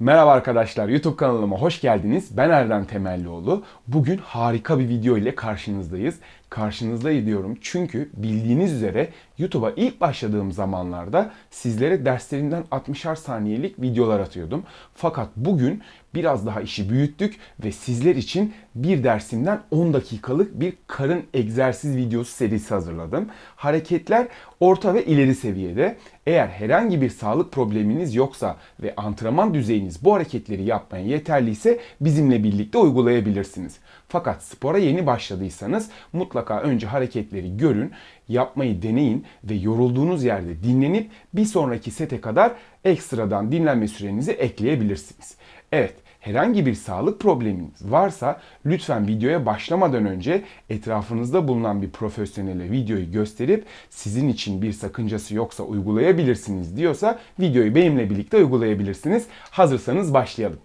Merhaba arkadaşlar, YouTube kanalıma hoş geldiniz. Ben Erdem Temellioğlu. Bugün harika bir video ile karşınızdayız. Karşınızdayım diyorum çünkü bildiğiniz üzere YouTube'a ilk başladığım zamanlarda sizlere derslerimden 60'ar saniyelik videolar atıyordum. Fakat bugün biraz daha işi büyüttük ve sizler için bir dersimden 10 dakikalık bir karın egzersiz videosu serisi hazırladım. Hareketler orta ve ileri seviyede. Eğer herhangi bir sağlık probleminiz yoksa ve antrenman düzeyiniz bu hareketleri yapmaya yeterliyse bizimle birlikte uygulayabilirsiniz. Fakat spora yeni başladıysanız mutlaka önce hareketleri görün, yapmayı deneyin ve yorulduğunuz yerde dinlenip bir sonraki sete kadar ekstradan dinlenme sürenizi ekleyebilirsiniz. Evet, herhangi bir sağlık probleminiz varsa lütfen videoya başlamadan önce etrafınızda bulunan bir profesyonele videoyu gösterip sizin için bir sakıncası yoksa uygulayabilirsiniz diyorsa videoyu benimle birlikte uygulayabilirsiniz. Hazırsanız başlayalım.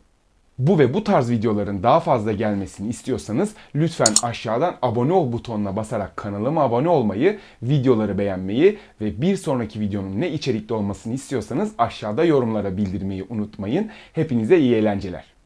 Bu ve bu tarz videoların daha fazla gelmesini istiyorsanız lütfen aşağıdan abone ol butonuna basarak kanalıma abone olmayı, videoları beğenmeyi ve bir sonraki videonun ne içerikte olmasını istiyorsanız aşağıda yorumlara bildirmeyi unutmayın. Hepinize iyi eğlenceler.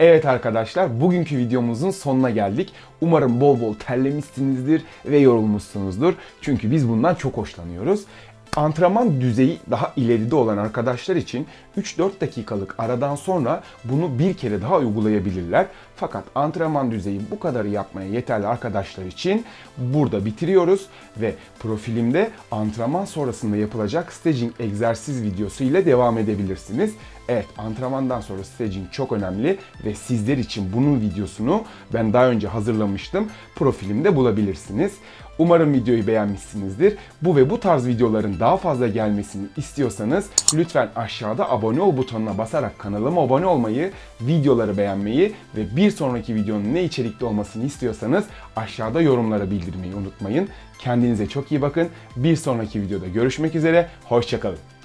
Evet arkadaşlar bugünkü videomuzun sonuna geldik. Umarım bol bol terlemişsinizdir ve yorulmuşsunuzdur. Çünkü biz bundan çok hoşlanıyoruz. Antrenman düzeyi daha ileride olan arkadaşlar için 3-4 dakikalık aradan sonra bunu bir kere daha uygulayabilirler. Fakat antrenman düzeyi bu kadarı yapmaya yeterli arkadaşlar için burada bitiriyoruz ve profilimde antrenman sonrasında yapılacak staging egzersiz videosu ile devam edebilirsiniz. Evet antrenmandan sonra staging çok önemli ve sizler için bunun videosunu ben daha önce hazırlamıştım. Profilimde bulabilirsiniz. Umarım videoyu beğenmişsinizdir. Bu ve bu tarz videoların daha fazla gelmesini istiyorsanız lütfen aşağıda abone ol butonuna basarak kanalıma abone olmayı, videoları beğenmeyi ve bir sonraki videonun ne içerikli olmasını istiyorsanız aşağıda yorumlara bildirmeyi unutmayın. Kendinize çok iyi bakın. Bir sonraki videoda görüşmek üzere. Hoşçakalın.